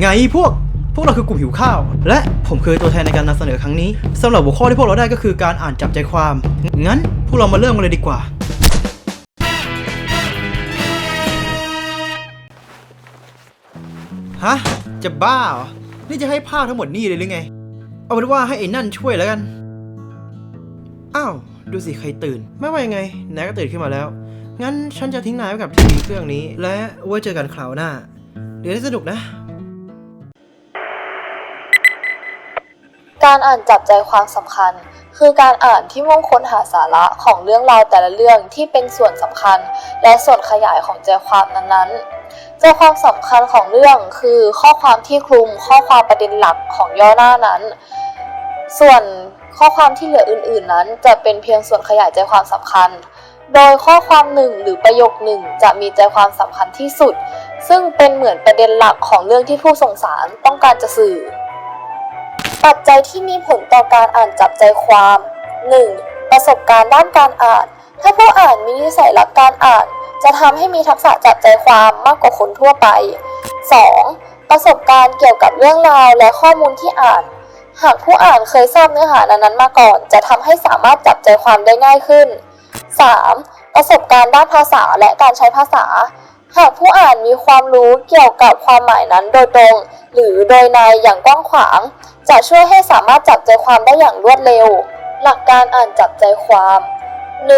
ไงพวกพวกเราคือกลุ่มหิวข้าว และผมคือตัวแทนในการนำเสนอครั้งนี้สำหรับหัวข้อที่พวกเราได้ก็คือการอ่านจับใจความ งั้นพวกเรามาเริ่มกันเลยดีกว่า ฮะ จะบ้าเหรอนี่จะให้ภาพทั้งหมดนี่เลยหรือไง เอาเป็นว่าให้ไอ้นั่นช่วยแล้วกัน อ้าว ดูสิใครตื่น ไม่ว่ายังไงนายก็ตื่นขึ้นมาแล้ว งั้นฉันจะทิ้งนายไว้กับทีวีเครื่องนี้ และไว้เจอกันคราวหน้า เดี๋ยวได้สนุกนะ การอ่านจับใจความสำคัญ คือการอ่านที่มุ่งค้นหาสาระของเรื่องราวแต่ละเรื่องที่เป็นส่วนสำคัญ และส่วนขยายของใจความนั้นๆ ใจความสำคัญของเรื่องคือข้อความที่คลุมข้อความประเด็นหลักของย่อหน้านั้น ส่วนข้อความที่เหลืออื่น ๆ นั้น จะเป็นเพียงส่วนขยายใจความสำคัญ โดยข้อความหนึ่งหรือประโยคหนึ่งจะมีใจความสำคัญที่สุด ซึ่งเป็นเหมือนประเด็นหลักของเรื่องที่ผู้ส่งสารต้องการจะสื่อ ปัจจัยที่มีผลต่อการอ่านจับใจความ 1. ประสบการณ์ด้านการอ่าน ถ้าผู้อ่านมีนิสัยรักการอ่าน จะทำให้มีทักษะจับใจความมากกว่าคนทั่วไป 2. ประสบการณ์เกี่ยวกับเรื่องราวและข้อมูลที่อ่าน หากผู้อ่านเคยทราบเนื้อหานั้นๆมาก่อน จะทำให้สามารถจับใจความได้ง่ายขึ้น 3. ประสบการณ์ด้านภาษาและการใช้ภาษา หากผู้อ่านมีความรู้เกี่ยวกับความหมายนั้นโดยตรง หรือโดยในอย่างกว้างขวาง จะช่วยให้สามารถจับใจความได้อย่างรวดเร็ว หลักการอ่านจับใจความ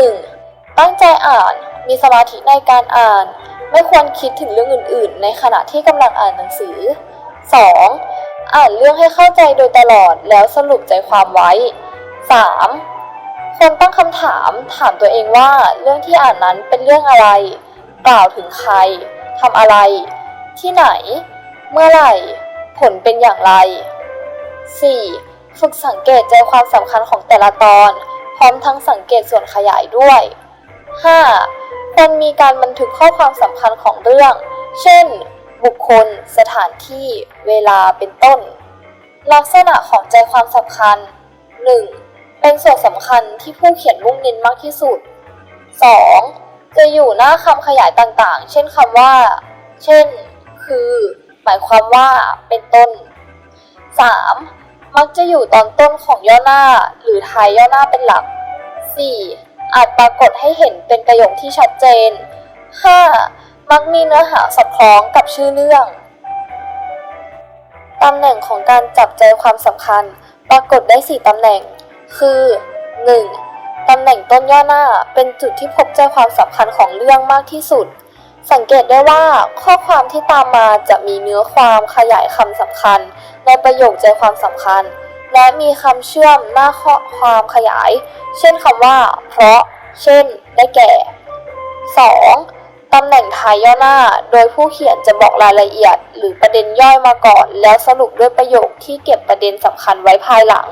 1. ตั้งใจอ่าน มีสมาธิในการอ่าน ไม่ควรคิดถึงเรื่องอื่น ๆ ในขณะที่กำลังอ่านหนังสือ 2. อ่านเรื่องให้เข้าใจโดยตลอดแล้วสรุปใจความไว้ 3. ควรตั้งคำถามถามตัวเองว่าเรื่องที่อ่านนั้นเป็นเรื่องอะไร กล่าวถึงใครทำอะไร ที่ไหน เมื่อไหร่ ผลเป็นอย่างไร 4. ฝึกสังเกตใจความสำคัญของแต่ละตอน พร้อมทั้งสังเกตส่วนขยายด้วย 5. ควรมีการบันทึกข้อความสำคัญของเรื่อง เช่น บุคคล สถานที่ เวลาเป็นต้น ลักษณะของใจความสำคัญ 1. เป็นส่วนสำคัญที่ผู้เขียนมุ่งเน้นมากที่สุด 2. จะอยู่หน้าคำขยายต่างๆ เช่นคำว่า เช่น คือ หมายความว่า เป็นต้น 3. มักจะอยู่ตอนต้นของย่อหน้า หรือท้ายย่อหน้าเป็นหลัก 4. อาจปรากฏให้เห็นเป็นประโยคที่ชัดเจน 5. มักมีเนื้อหาสอดคล้องกับชื่อเรื่อง ตำแหน่งของการจับใจความสำคัญ ปรากฏได้ 4 ตำแหน่ง คือ 1. ตำแหน่งต้นย่อหน้าเป็นจุดที่พบใจความสำคัญของเรื่องมากที่สุด สังเกตได้ว่าข้อความที่ตามมาจะมีเนื้อความขยายคำสำคัญ ในประโยคใจความสำคัญ และมีคำเชื่อมหน้าข้อความขยาย เช่นคำว่า เพราะ เช่น ได้แก่ 2. ตำแหน่งท้ายย่อหน้า โดยผู้เขียนจะบอกรายละเอียด หรือประเด็นย่อยมาก่อน แล้วสรุปด้วยประโยคที่เก็บประเด็นสำคัญไว้ภายหลัง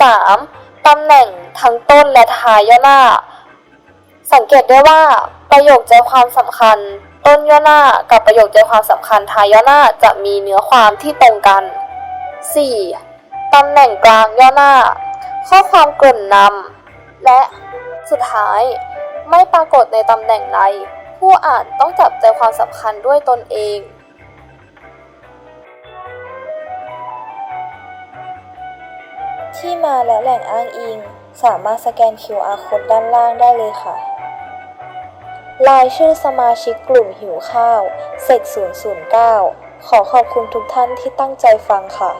3. ตำแหน่งทั้งต้นและท้ายย่อหน้า สังเกตได้ว่า ประโยคใจความสำคัญ ต้นย่อหน้ากับประโยคใจความสำคัญท้ายย่อหน้าจะมีเนื้อความที่ตรงกัน 4. ตำแหน่งกลางย่อหน้า ข้อความเกริ่นนำและสุดท้ายไม่ปรากฏในตำแหน่งใดผู้อ่านต้องจับใจความสำคัญด้วยตนเอง มาและแหล่งอ้างอิง สามารถสแกน QR โค้ดด้านล่างได้เลยค่ะ รายชื่อสมาชิกกลุ่มหิวข้าวเสก009 ขอขอบคุณทุกท่านที่ตั้งใจฟังค่ะ